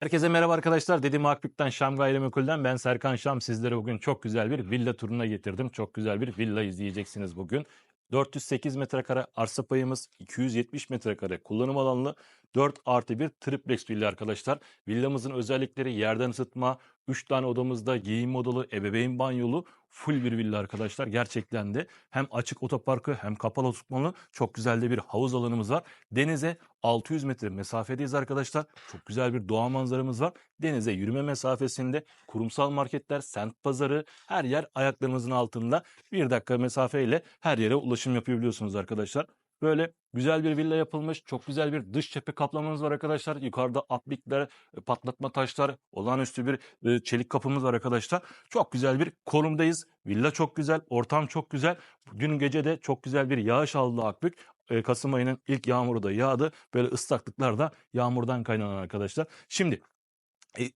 Herkese merhaba arkadaşlar. Dedim Akbük'ten Şam Gayrimenkul'den ben Serkan Şam. Sizlere bugün çok güzel bir villa turuna getirdim. Çok güzel bir villa izleyeceksiniz bugün. 408 metrekare arsa payımız, 270 metrekare kullanım alanlı, 4 artı 1 triplex villa arkadaşlar. Villamızın özellikleri yerden ısıtma, 3 tane odamızda giyinme odalı, ebeveyn banyolu, full bir villa arkadaşlar. Gerçekten de hem açık otoparkı hem kapalı tutmalı çok güzel de bir havuz alanımız var. Denize 600 metre mesafedeyiz arkadaşlar. Çok güzel bir doğa manzaramız var. Denize yürüme mesafesinde kurumsal marketler, semt pazarı her yer ayaklarımızın altında. Bir dakika mesafeyle her yere ulaşım yapabiliyorsunuz arkadaşlar. Böyle güzel bir villa yapılmış. Çok güzel bir dış cephe kaplamamız var arkadaşlar. Yukarıda aplikler, e, patlatma taşlar, olağanüstü bir e, çelik kapımız var arkadaşlar. Çok güzel bir konumdayız. Villa çok güzel, ortam çok güzel. Dün gece de çok güzel bir yağış aldı Akbük. E, Kasım ayının ilk yağmuru da yağdı. Böyle ıslaklıklar da yağmurdan kaynanan arkadaşlar. Şimdi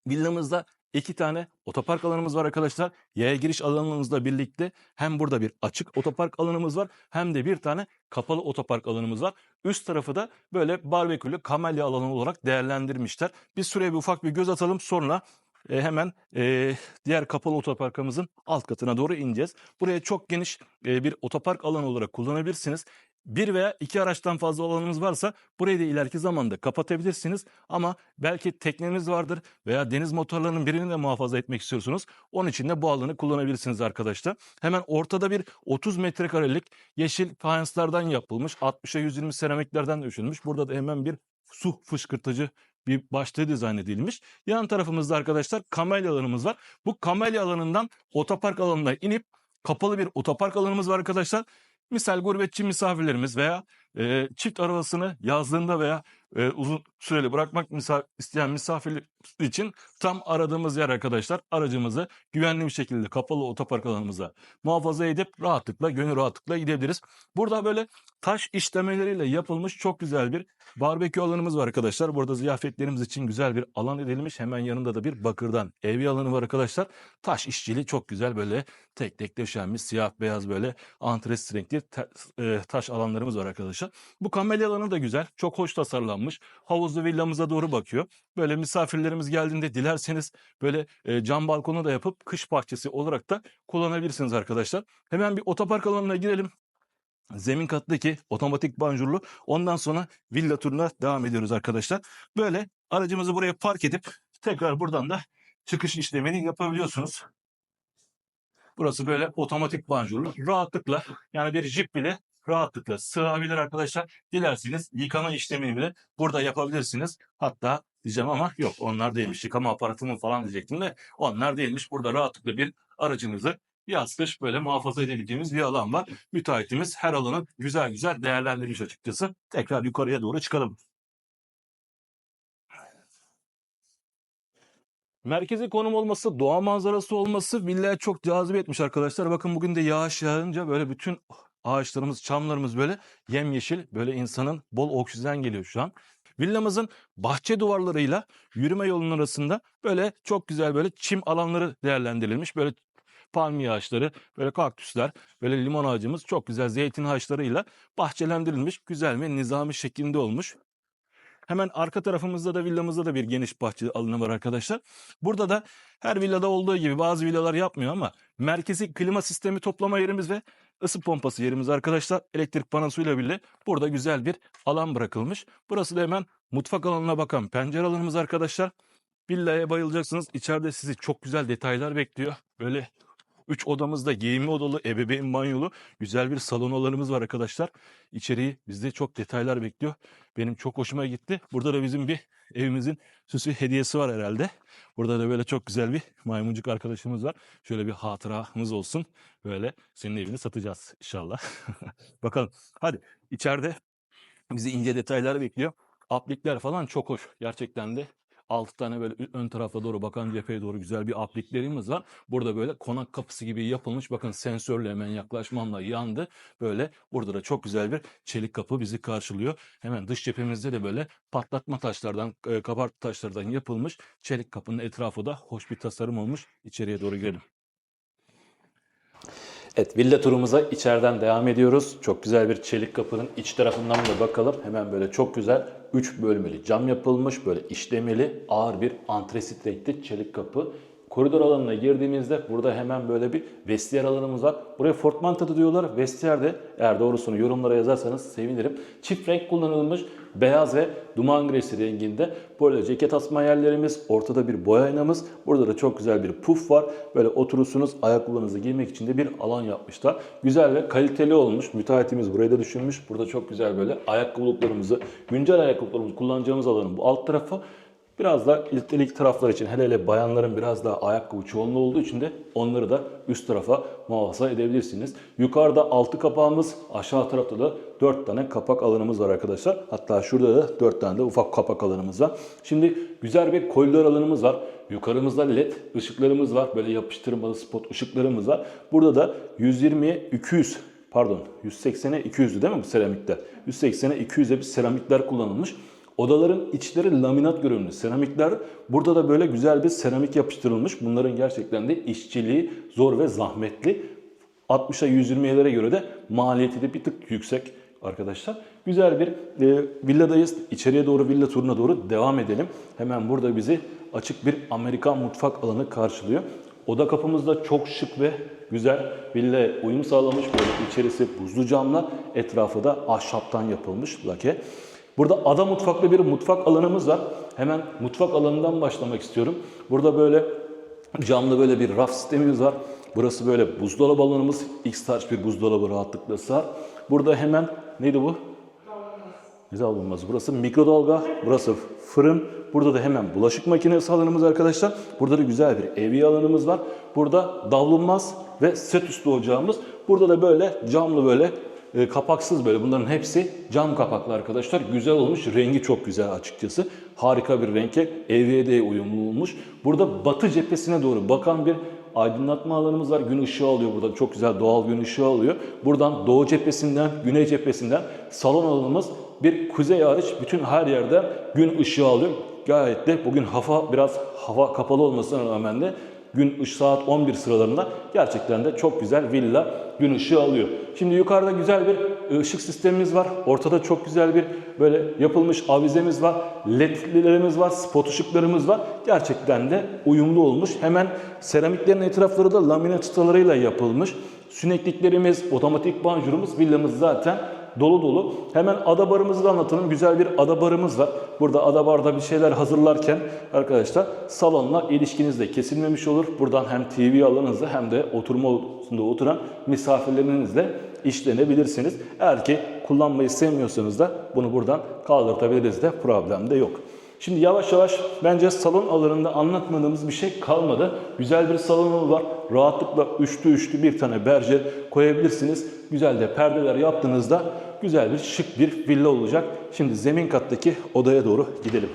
villamızda iki tane otopark alanımız var arkadaşlar. Yaya giriş alanımızla birlikte hem burada bir açık otopark alanımız var hem de bir tane kapalı otopark alanımız var. Üst tarafı da böyle barbekülü kamelya alanı olarak değerlendirmişler. Biz şuraya bir ufak bir göz atalım sonra e, hemen e, diğer kapalı otoparkımızın alt katına doğru ineceğiz. Buraya çok geniş e, bir otopark alanı olarak kullanabilirsiniz. Bir veya iki araçtan fazla alanınız varsa burayı da ileriki zamanda kapatabilirsiniz. Ama belki tekneniz vardır veya deniz motorlarının birini de muhafaza etmek istiyorsunuz. Onun için de bu alanı kullanabilirsiniz arkadaşlar. Hemen ortada bir 30 metrekarelik yeşil fayanslardan yapılmış 60'a 120 seramiklerden düşünmüş. Burada da hemen bir su fışkırtıcı bir başlığı dizayn edilmiş. Yan tarafımızda arkadaşlar kamelya alanımız var. Bu kamelya alanından otopark alanına inip kapalı bir otopark alanımız var arkadaşlar. Misal gurbetçi misafirlerimiz veya e, çift arabasını yazdığında veya e, uzun süreli bırakmak isteyen misafirler için tam aradığımız yer arkadaşlar. Aracımızı güvenli bir şekilde kapalı otopark alanımıza muhafaza edip rahatlıkla, gönül rahatlıkla gidebiliriz. Burada böyle taş işlemeleriyle yapılmış çok güzel bir barbekü alanımız var arkadaşlar. Burada ziyafetlerimiz için güzel bir alan edilmiş. Hemen yanında da bir bakırdan evi alanı var arkadaşlar. Taş işçili çok güzel böyle tek tek döşenmiş siyah beyaz böyle antres renkli te- e, taş alanlarımız var arkadaşlar. Bu kamelya alanı da güzel. Çok hoş tasarlanmış. Havuzlu villamıza doğru bakıyor. Böyle misafirlerimiz geldiğinde dilerseniz böyle e, cam balkonu da yapıp kış bahçesi olarak da kullanabilirsiniz arkadaşlar. Hemen bir otopark alanına girelim. Zemin kattaki otomatik banjurlu. Ondan sonra villa turuna devam ediyoruz arkadaşlar. Böyle aracımızı buraya park edip tekrar buradan da çıkış işlemini yapabiliyorsunuz. Burası böyle otomatik banjurlu. Rahatlıkla yani bir jip bile rahatlıkla sığabilir arkadaşlar. Dilerseniz yıkama işlemini bile burada yapabilirsiniz. Hatta diyeceğim ama yok onlar değilmiş. Yıkama aparatımı falan diyecektim de onlar değilmiş. Burada rahatlıkla bir aracınızı yaz kış böyle muhafaza edebileceğimiz bir alan var. Müteahhitimiz her alanı güzel güzel değerlendirmiş açıkçası. Tekrar yukarıya doğru çıkalım. Merkezi konum olması, doğa manzarası olması villaya çok cazip etmiş arkadaşlar. Bakın bugün de yağış yağınca böyle bütün ağaçlarımız, çamlarımız böyle yemyeşil. Böyle insanın bol oksijen geliyor şu an. Villamızın bahçe duvarlarıyla yürüme yolunun arasında böyle çok güzel böyle çim alanları değerlendirilmiş. Böyle palmiye ağaçları, böyle kaktüsler, böyle limon ağacımız çok güzel zeytin ağaçlarıyla bahçelendirilmiş. Güzel ve nizami şeklinde olmuş. Hemen arka tarafımızda da villamızda da bir geniş bahçe alanı var arkadaşlar. Burada da her villada olduğu gibi bazı villalar yapmıyor ama merkezi klima sistemi toplama yerimiz ve ısı pompası yerimiz arkadaşlar. Elektrik panosuyla bile burada güzel bir alan bırakılmış. Burası da hemen mutfak alanına bakan pencere alanımız arkadaşlar. Villaya bayılacaksınız. İçeride sizi çok güzel detaylar bekliyor. Böyle Üç odamızda giyinme odalı, ebeveyn banyolu güzel bir salon alanımız var arkadaşlar. İçeriği bizde çok detaylar bekliyor. Benim çok hoşuma gitti. Burada da bizim bir evimizin süsü hediyesi var herhalde. Burada da böyle çok güzel bir maymuncuk arkadaşımız var. Şöyle bir hatıramız olsun. Böyle senin evini satacağız inşallah. Bakalım. Hadi içeride bizi ince detaylar bekliyor. Aplikler falan çok hoş. Gerçekten de 6 tane böyle ön tarafa doğru bakan cepheye doğru güzel bir apliklerimiz var. Burada böyle konak kapısı gibi yapılmış. Bakın sensörle hemen yaklaşmamla yandı. Böyle burada da çok güzel bir çelik kapı bizi karşılıyor. Hemen dış cephemizde de böyle patlatma taşlardan, e, kabartı taşlardan yapılmış. Çelik kapının etrafı da hoş bir tasarım olmuş. İçeriye doğru girelim. Evet villa turumuza içeriden devam ediyoruz. Çok güzel bir çelik kapının iç tarafından da bakalım. Hemen böyle çok güzel 3 bölmeli cam yapılmış böyle işlemeli ağır bir antresit renkli çelik kapı. Koridor alanına girdiğimizde burada hemen böyle bir vestiyer alanımız var. Buraya Fortmantadı diyorlar. Vestiyer de eğer doğrusunu yorumlara yazarsanız sevinirim. Çift renk kullanılmış beyaz ve duman grisi renginde. Böyle ceket asma yerlerimiz, ortada bir boya aynamız. Burada da çok güzel bir puf var. Böyle oturursunuz ayakkabılarınızı giymek için de bir alan yapmışlar. Güzel ve kaliteli olmuş. Müteahhitimiz burayı da düşünmüş. Burada çok güzel böyle ayakkabılıklarımızı, güncel ayakkabılarımızı kullanacağımız alanın bu alt tarafı. Biraz da ilk taraflar için hele hele bayanların biraz daha ayakkabı çoğunluğu olduğu için de onları da üst tarafa muhafaza edebilirsiniz. Yukarıda altı kapağımız, aşağı tarafta da 4 tane kapak alanımız var arkadaşlar. Hatta şurada da 4 tane de ufak kapak alanımız var. Şimdi güzel bir koridor alanımız var. Yukarımızda led ışıklarımız var. Böyle yapıştırmalı spot ışıklarımız var. Burada da 120'ye 200 pardon 180'e 200'dü değil mi bu seramikler? 180'e 200'e bir seramikler kullanılmış. Odaların içleri laminat görünümlü seramikler. Burada da böyle güzel bir seramik yapıştırılmış. Bunların gerçekten de işçiliği zor ve zahmetli. 60'a 120'lere göre de maliyeti de bir tık yüksek arkadaşlar. Güzel bir e, villadayız. İçeriye doğru villa turuna doğru devam edelim. Hemen burada bizi açık bir Amerikan mutfak alanı karşılıyor. Oda kapımız da çok şık ve güzel villa uyum sağlamış. Böyle içerisi buzlu camla, etrafı da ahşaptan yapılmış lake. Burada ada mutfaklı bir mutfak alanımız var. Hemen mutfak alanından başlamak istiyorum. Burada böyle camlı böyle bir raf sistemimiz var. Burası böyle buzdolabı alanımız. X-Tarz bir buzdolabı rahatlıkla sığar. Burada hemen neydi bu? Güzel olmaz. Burası mikrodalga, burası fırın. Burada da hemen bulaşık makinesi alanımız arkadaşlar. Burada da güzel bir evi alanımız var. Burada davlumbaz ve set üstü ocağımız. Burada da böyle camlı böyle e, kapaksız böyle bunların hepsi cam kapaklı arkadaşlar. Güzel olmuş. Rengi çok güzel açıkçası. Harika bir renke eviye de uyumlu olmuş. Burada batı cephesine doğru bakan bir aydınlatma alanımız var. Gün ışığı alıyor burada. Çok güzel doğal gün ışığı alıyor. Buradan doğu cephesinden, güney cephesinden salon alanımız bir kuzey hariç bütün her yerde gün ışığı alıyor. Gayet de bugün hava biraz hava kapalı olmasına rağmen de gün ış saat 11 sıralarında gerçekten de çok güzel villa gün ışığı alıyor. Şimdi yukarıda güzel bir ışık sistemimiz var. Ortada çok güzel bir böyle yapılmış avizemiz var. ledlerimiz var, spot ışıklarımız var. Gerçekten de uyumlu olmuş. Hemen seramiklerin etrafları da lamine çıtalarıyla yapılmış. Sünekliklerimiz, otomatik banjurumuz villamız zaten dolu dolu. Hemen ada barımızı da anlatalım. Güzel bir ada barımız var. Burada ada barda bir şeyler hazırlarken arkadaşlar salonla ilişkiniz de kesilmemiş olur. Buradan hem TV alanınızda hem de oturma odasında oturan misafirlerinizle işlenebilirsiniz. Eğer ki kullanmayı sevmiyorsanız da bunu buradan kaldırtabiliriz de problem de yok. Şimdi yavaş yavaş bence salon alanında anlatmadığımız bir şey kalmadı. Güzel bir salon var. Rahatlıkla üçlü üçlü bir tane berjer koyabilirsiniz. Güzel de perdeler yaptığınızda güzel bir şık bir villa olacak. Şimdi zemin kattaki odaya doğru gidelim.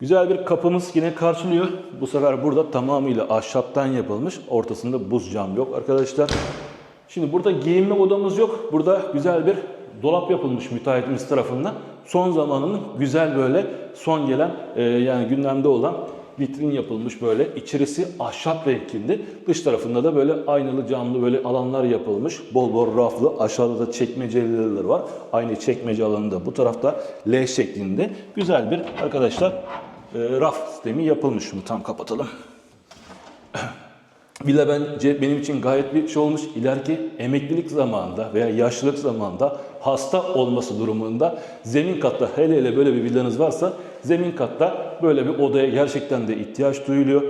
Güzel bir kapımız yine karşılıyor. Bu sefer burada tamamıyla ahşaptan yapılmış. Ortasında buz cam yok arkadaşlar. Şimdi burada giyinme odamız yok. Burada güzel bir dolap yapılmış müteahhitimiz tarafından. Son zamanının güzel böyle son gelen e, yani gündemde olan vitrin yapılmış böyle. İçerisi ahşap renkinde. Dış tarafında da böyle aynalı camlı böyle alanlar yapılmış. Bol bol raflı. Aşağıda da çekmeceler var. Aynı çekmece alanında bu tarafta L şeklinde. Güzel bir arkadaşlar e, raf sistemi yapılmış. Şunu tam kapatalım. Villa bence benim için gayet bir şey olmuş. İleriki emeklilik zamanında veya yaşlılık zamanında hasta olması durumunda zemin katta hele hele böyle bir villanız varsa zemin katta böyle bir odaya gerçekten de ihtiyaç duyuluyor.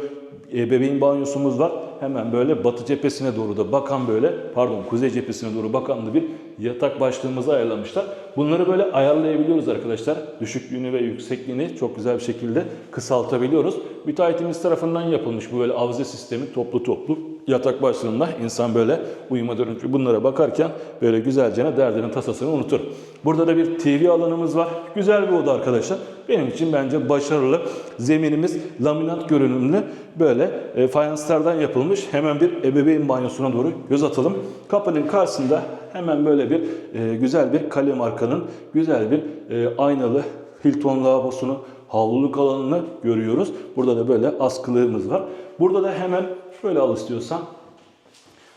E, bebeğin banyosumuz var. Hemen böyle batı cephesine doğru da bakan böyle pardon kuzey cephesine doğru bakan da bir yatak başlığımızı ayarlamışlar. Bunları böyle ayarlayabiliyoruz arkadaşlar. Düşüklüğünü ve yüksekliğini çok güzel bir şekilde kısaltabiliyoruz. Müteahhitimiz tarafından yapılmış bu böyle avize sistemi toplu toplu yatak başlığında insan böyle uyumadan önce bunlara bakarken böyle güzelce derdinin tasasını unutur. Burada da bir TV alanımız var. Güzel bir oda arkadaşlar. Benim için bence başarılı. Zeminimiz laminat görünümlü böyle e, fayanslardan yapılmış. Hemen bir ebeveyn banyosuna doğru göz atalım. Kapının karşısında hemen böyle bir e, güzel bir kale markanın güzel bir e, aynalı Hilton lavabosunu havluluk alanını görüyoruz. Burada da böyle askılığımız var. Burada da hemen şöyle al istiyorsan.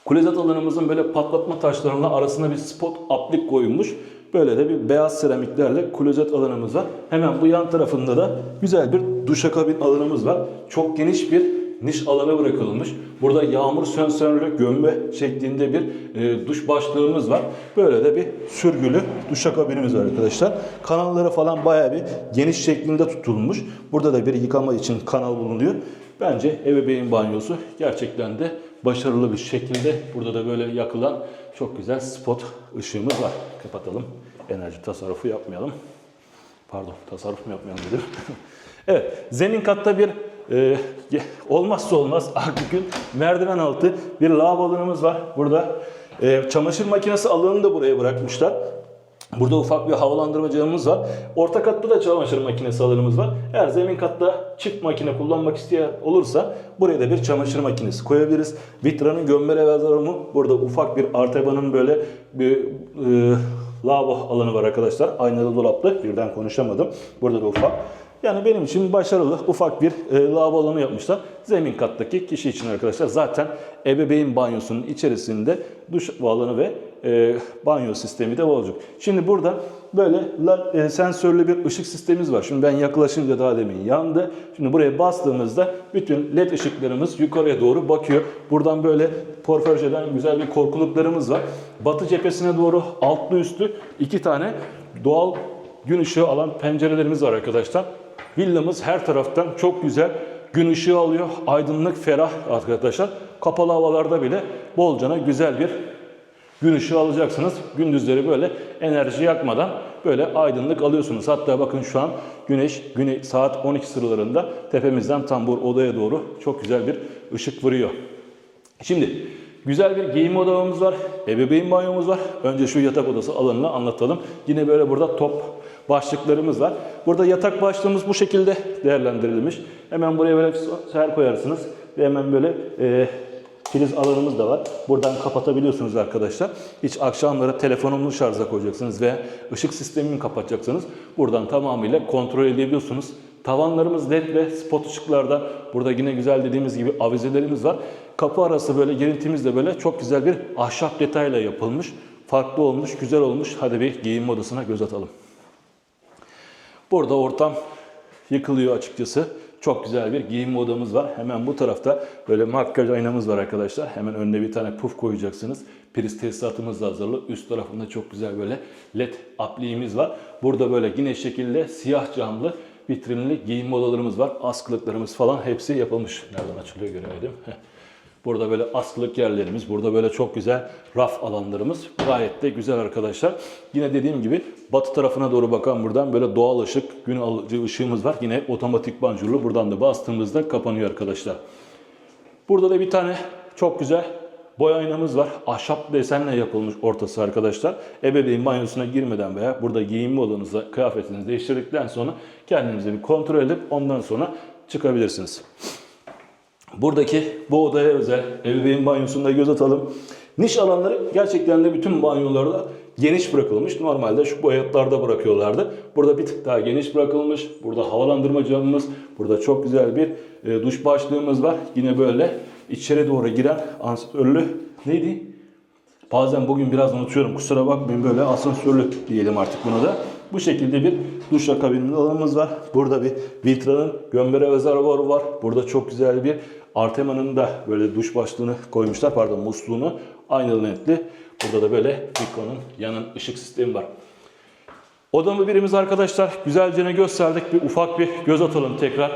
Klozet alanımızın böyle patlatma taşlarının arasına bir spot aplik koyulmuş. Böyle de bir beyaz seramiklerle klozet alanımız var. Hemen bu yan tarafında da güzel bir duşakabin alanımız var. Çok geniş bir niş alanı bırakılmış. Burada yağmur sensörlü gömme şeklinde bir e, duş başlığımız var. Böyle de bir sürgülü duşakabinimiz var arkadaşlar. Kanalları falan bayağı bir geniş şeklinde tutulmuş. Burada da bir yıkama için kanal bulunuyor. Bence ebeveyn banyosu gerçekten de başarılı bir şekilde burada da böyle yakılan çok güzel spot ışığımız var. Kapatalım. Enerji tasarrufu yapmayalım. Pardon tasarruf mu yapmayalım dedim. evet zemin katta bir e, olmazsa olmaz Akbük'ün merdiven altı bir lavabo alanımız var. Burada e, çamaşır makinesi alanını da buraya bırakmışlar. Burada ufak bir havalandırma camımız var. Orta katta da çamaşır makinesi alanımız var. Eğer zemin katta çift makine kullanmak isteyen olursa buraya da bir çamaşır makinesi koyabiliriz. Vitra'nın gömme reverzorumu burada ufak bir artebanın böyle bir e, lavabo alanı var arkadaşlar. Aynalı dolaplı. Birden konuşamadım. Burada da ufak. Yani benim için başarılı ufak bir e, lavabo alanı yapmışlar. Zemin kattaki kişi için arkadaşlar zaten ebeveyn banyosunun içerisinde duş alanı ve e, banyo sistemi de olacak. Şimdi burada böyle la, e, sensörlü bir ışık sistemimiz var. Şimdi ben yaklaşınca daha demin yandı. Şimdi buraya bastığımızda bütün led ışıklarımız yukarıya doğru bakıyor. Buradan böyle porförjeden güzel bir korkuluklarımız var. Batı cephesine doğru altlı üstlü iki tane doğal gün ışığı alan pencerelerimiz var arkadaşlar. Villamız her taraftan çok güzel gün ışığı alıyor. Aydınlık, ferah arkadaşlar. Kapalı havalarda bile bolcana güzel bir gün ışığı alacaksınız. Gündüzleri böyle enerji yakmadan böyle aydınlık alıyorsunuz. Hatta bakın şu an güneş güne saat 12 sıralarında tepemizden tam bu odaya doğru çok güzel bir ışık vuruyor. Şimdi güzel bir giyinme odamız var. Ebeveyn banyomuz var. Önce şu yatak odası alanını anlatalım. Yine böyle burada top başlıklarımız var. Burada yatak başlığımız bu şekilde değerlendirilmiş. Hemen buraya böyle ser koyarsınız ve hemen böyle e, priz alanımız da var. Buradan kapatabiliyorsunuz arkadaşlar. Hiç akşamları telefonunuzu şarja koyacaksınız ve ışık sistemini kapatacaksınız. Buradan tamamıyla kontrol edebiliyorsunuz. Tavanlarımız led ve spot ışıklarda. Burada yine güzel dediğimiz gibi avizelerimiz var. Kapı arası böyle girintimiz de böyle çok güzel bir ahşap detayla yapılmış. Farklı olmuş, güzel olmuş. Hadi bir giyinme odasına göz atalım. Burada ortam yıkılıyor açıkçası. Çok güzel bir giyinme odamız var. Hemen bu tarafta böyle makyaj aynamız var arkadaşlar. Hemen önüne bir tane puf koyacaksınız. Priz tesisatımız da hazırlı. Üst tarafında çok güzel böyle led apliğimiz var. Burada böyle yine şekilde siyah camlı vitrinli giyinme odalarımız var. Askılıklarımız falan hepsi yapılmış. Nereden açılıyor göremedim. Burada böyle askılık yerlerimiz, burada böyle çok güzel raf alanlarımız. Gayet de güzel arkadaşlar. Yine dediğim gibi batı tarafına doğru bakan buradan böyle doğal ışık, gün alıcı ışığımız var. Yine otomatik panjurlu. Buradan da bastığımızda kapanıyor arkadaşlar. Burada da bir tane çok güzel boy aynamız var. Ahşap desenle yapılmış ortası arkadaşlar. Ebeveyn banyosuna girmeden veya burada giyinme odanızda kıyafetinizi değiştirdikten sonra kendinizi bir kontrol edip ondan sonra çıkabilirsiniz. Buradaki bu odaya özel ebeveyn banyosunda göz atalım. Niş alanları gerçekten de bütün banyolarda geniş bırakılmış. Normalde şu boyutlarda bırakıyorlardı. Burada bir tık daha geniş bırakılmış. Burada havalandırma camımız, burada çok güzel bir e, duş başlığımız var. Yine böyle içeri doğru giren asansörlü neydi? Bazen bugün biraz unutuyorum. Kusura bakmayın böyle asansörlü diyelim artık buna da. Bu şekilde bir duş kabininin alanımız var. Burada bir Vitra'nın gömbere rezervuarı var. Burada çok güzel bir Artema'nın da böyle duş başlığını koymuşlar. Pardon musluğunu aynalı netli. Burada da böyle Vico'nun yanın ışık sistemi var. Odamı birimiz arkadaşlar güzelce ne gösterdik. Bir ufak bir göz atalım tekrar.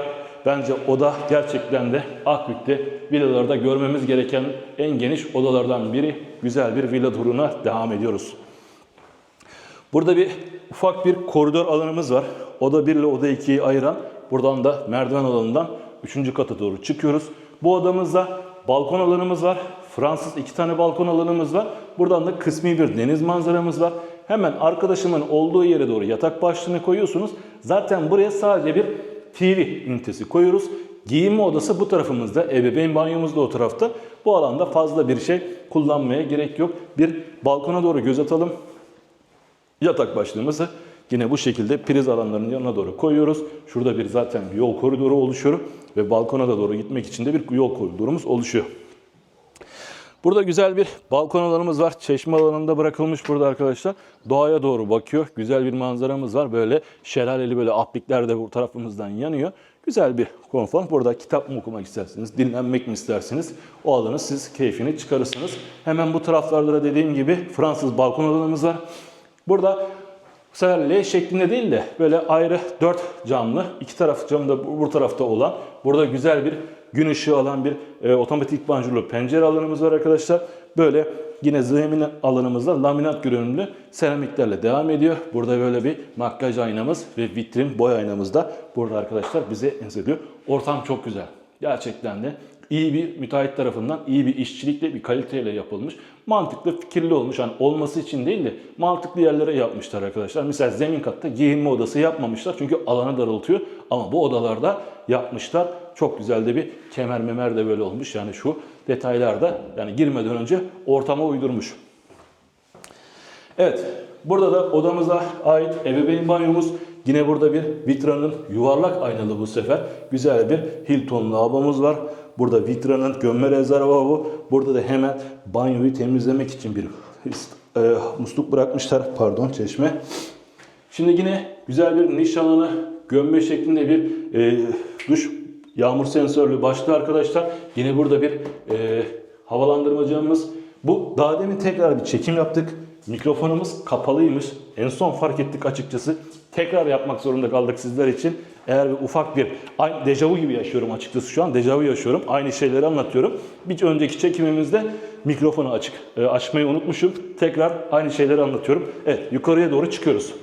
Bence oda gerçekten de Akbük'te villalarda görmemiz gereken en geniş odalardan biri. Güzel bir villa turuna devam ediyoruz. Burada bir ufak bir koridor alanımız var. Oda 1 ile oda 2'yi ayıran. Buradan da merdiven alanından 3. kata doğru çıkıyoruz. Bu odamızda balkon alanımız var. Fransız iki tane balkon alanımız var. Buradan da kısmi bir deniz manzaramız var. Hemen arkadaşımın olduğu yere doğru yatak başlığını koyuyorsunuz. Zaten buraya sadece bir TV ünitesi koyuyoruz. Giyinme odası bu tarafımızda, ebeveyn banyomuz da o tarafta. Bu alanda fazla bir şey kullanmaya gerek yok. Bir balkona doğru göz atalım. Yatak başlığımızı Yine bu şekilde priz alanlarının yanına doğru koyuyoruz. Şurada bir zaten bir yol koridoru oluşuyor ve balkona da doğru gitmek için de bir yol koridorumuz oluşuyor. Burada güzel bir balkon alanımız var. Çeşme alanında bırakılmış burada arkadaşlar. Doğaya doğru bakıyor. Güzel bir manzaramız var. Böyle şelaleli böyle aplikler de bu tarafımızdan yanıyor. Güzel bir konfor. Burada kitap mı okumak istersiniz, dinlenmek mi istersiniz? O alanı siz keyfini çıkarırsınız. Hemen bu taraflarda da dediğim gibi Fransız balkon alanımız var. Burada bu sefer L şeklinde değil de böyle ayrı dört camlı, iki taraf camı da bu tarafta olan, burada güzel bir gün ışığı alan bir e, otomatik panjurlu pencere alanımız var arkadaşlar. Böyle yine zemin alanımızda laminat görünümlü seramiklerle devam ediyor. Burada böyle bir makyaj aynamız ve vitrin boy aynamız da burada arkadaşlar bize ediyor. Ortam çok güzel. Gerçekten de iyi bir müteahhit tarafından iyi bir işçilikle bir kaliteyle yapılmış. Mantıklı, fikirli olmuş. Hani olması için değil de mantıklı yerlere yapmışlar arkadaşlar. Mesela zemin katta giyinme odası yapmamışlar çünkü alanı daraltıyor. Ama bu odalarda yapmışlar. Çok güzel de bir kemer memer de böyle olmuş. Yani şu detaylarda yani girmeden önce ortama uydurmuş. Evet, burada da odamıza ait ebeveyn banyomuz. Yine burada bir Vitra'nın yuvarlak aynalı bu sefer. Güzel bir Hilton lavabomuz var. Burada Vitra'nın gömme rezervuarı. Burada da hemen banyoyu temizlemek için bir e, musluk bırakmışlar. Pardon çeşme. Şimdi yine güzel bir niş gömme şeklinde bir e, duş yağmur sensörlü başlı arkadaşlar. Yine burada bir e, havalandırmacımız. Bu daha demin tekrar bir çekim yaptık. Mikrofonumuz kapalıymış. En son fark ettik açıkçası. Tekrar yapmak zorunda kaldık sizler için. Eğer bir ufak bir dejavu gibi yaşıyorum açıkçası şu an. Dejavu yaşıyorum. Aynı şeyleri anlatıyorum. Bir önceki çekimimizde mikrofonu açık e, açmayı unutmuşum. Tekrar aynı şeyleri anlatıyorum. Evet yukarıya doğru çıkıyoruz.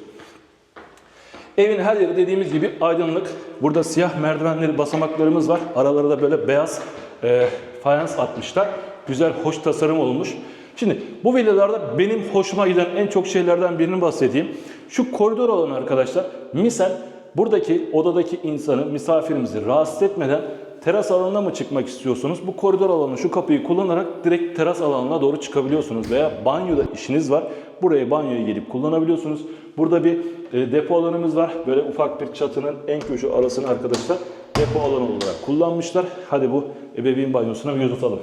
Evin her yeri dediğimiz gibi aydınlık. Burada siyah merdivenleri, basamaklarımız var. Aralara böyle beyaz e, fayans atmışlar. Güzel, hoş tasarım olmuş. Şimdi bu villalarda benim hoşuma giden en çok şeylerden birini bahsedeyim. Şu koridor alanı arkadaşlar. Misal buradaki odadaki insanı, misafirimizi rahatsız etmeden teras alanına mı çıkmak istiyorsunuz? Bu koridor alanı şu kapıyı kullanarak direkt teras alanına doğru çıkabiliyorsunuz. Veya banyoda işiniz var. Buraya banyoya gelip kullanabiliyorsunuz. Burada bir e, depo alanımız var. Böyle ufak bir çatının en köşe arasını arkadaşlar depo alanı olarak kullanmışlar. Hadi bu ebeveyn banyosuna bir göz atalım.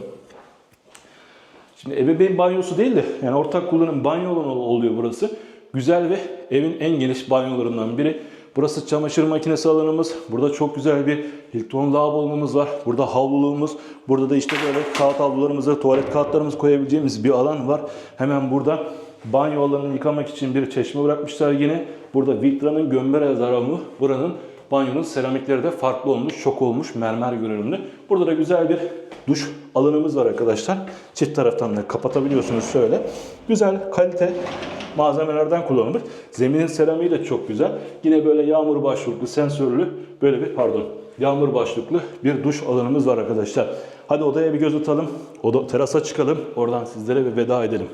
Şimdi ebeveyn banyosu değil de yani ortak kullanım banyo alanı oluyor burası. Güzel ve evin en geniş banyolarından biri. Burası çamaşır makinesi alanımız. Burada çok güzel bir Hilton lavabomuz var. Burada havluluğumuz. Burada da işte böyle kağıt havlularımızı, tuvalet kağıtlarımızı koyabileceğimiz bir alan var. Hemen burada banyo alanını yıkamak için bir çeşme bırakmışlar yine. Burada Vitra'nın gömme rezervuarı. Buranın banyonun seramikleri de farklı olmuş, çok olmuş, mermer görünümlü. Burada da güzel bir duş alanımız var arkadaşlar. Çift taraftan da kapatabiliyorsunuz şöyle. Güzel, kalite malzemelerden kullanılmış. Zeminin seramiği de çok güzel. Yine böyle yağmur başlıklı, sensörlü böyle bir pardon yağmur başlıklı bir duş alanımız var arkadaşlar. Hadi odaya bir göz atalım. Oda, terasa çıkalım. Oradan sizlere bir veda edelim.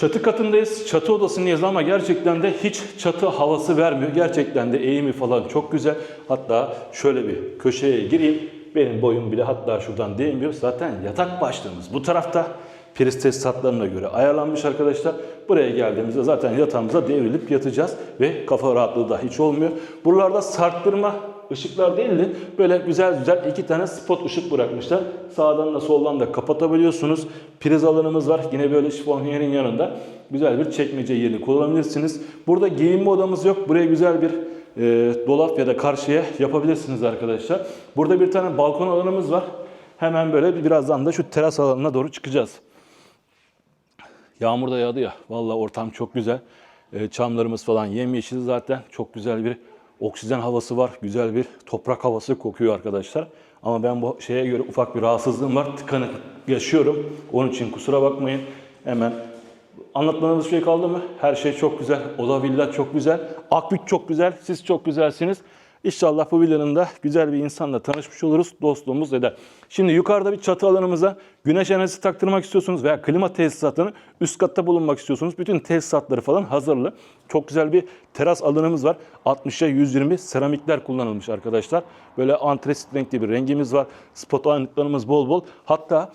Çatı katındayız. Çatı odasındayız ama gerçekten de hiç çatı havası vermiyor. Gerçekten de eğimi falan çok güzel. Hatta şöyle bir köşeye gireyim. Benim boyum bile hatta şuradan değmiyor. Zaten yatak başlığımız bu tarafta. Priz tesisatlarına göre ayarlanmış arkadaşlar. Buraya geldiğimizde zaten yatağımıza devrilip yatacağız ve kafa rahatlığı da hiç olmuyor. Buralarda sarktırma ışıklar değil de böyle güzel güzel iki tane spot ışık bırakmışlar. Sağdan da soldan da kapatabiliyorsunuz. Priz alanımız var. Yine böyle şifonyerin yanında güzel bir çekmece yerini kullanabilirsiniz. Burada giyinme odamız yok. Buraya güzel bir e, dolap ya da karşıya yapabilirsiniz arkadaşlar. Burada bir tane balkon alanımız var. Hemen böyle bir- birazdan da şu teras alanına doğru çıkacağız. Yağmur da yağdı ya. Vallahi ortam çok güzel. Ee, çamlarımız falan yemyeşil zaten. Çok güzel bir oksijen havası var. Güzel bir toprak havası kokuyor arkadaşlar. Ama ben bu şeye göre ufak bir rahatsızlığım var. Tıkanık yaşıyorum. Onun için kusura bakmayın. Hemen anlatmanız şey kaldı mı? Her şey çok güzel. Oda villa çok güzel. Akbük çok güzel. Siz çok güzelsiniz. İnşallah bu villanın da güzel bir insanla tanışmış oluruz. Dostluğumuz eder. Şimdi yukarıda bir çatı alanımıza güneş enerjisi taktırmak istiyorsunuz veya klima tesisatını üst katta bulunmak istiyorsunuz. Bütün tesisatları falan hazırlı. Çok güzel bir teras alanımız var. 60'a 120 seramikler kullanılmış arkadaşlar. Böyle antresit renkli bir rengimiz var. Spot aydınlıklarımız bol bol. Hatta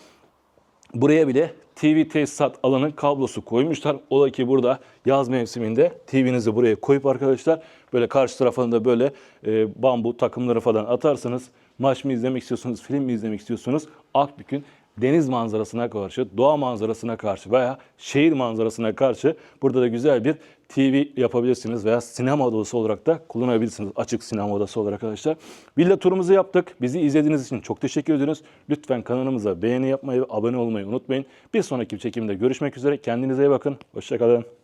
Buraya bile TV tesisat alanın kablosu koymuşlar. Ola ki burada yaz mevsiminde TV'nizi buraya koyup arkadaşlar böyle karşı tarafına böyle e, bambu takımları falan atarsanız maç mı izlemek istiyorsunuz, film mi izlemek istiyorsunuz? Akbük'ün deniz manzarasına karşı, doğa manzarasına karşı veya şehir manzarasına karşı burada da güzel bir TV yapabilirsiniz veya sinema odası olarak da kullanabilirsiniz. Açık sinema odası olarak arkadaşlar. Villa turumuzu yaptık. Bizi izlediğiniz için çok teşekkür ediyoruz. Lütfen kanalımıza beğeni yapmayı ve abone olmayı unutmayın. Bir sonraki çekimde görüşmek üzere. Kendinize iyi bakın. Hoşçakalın.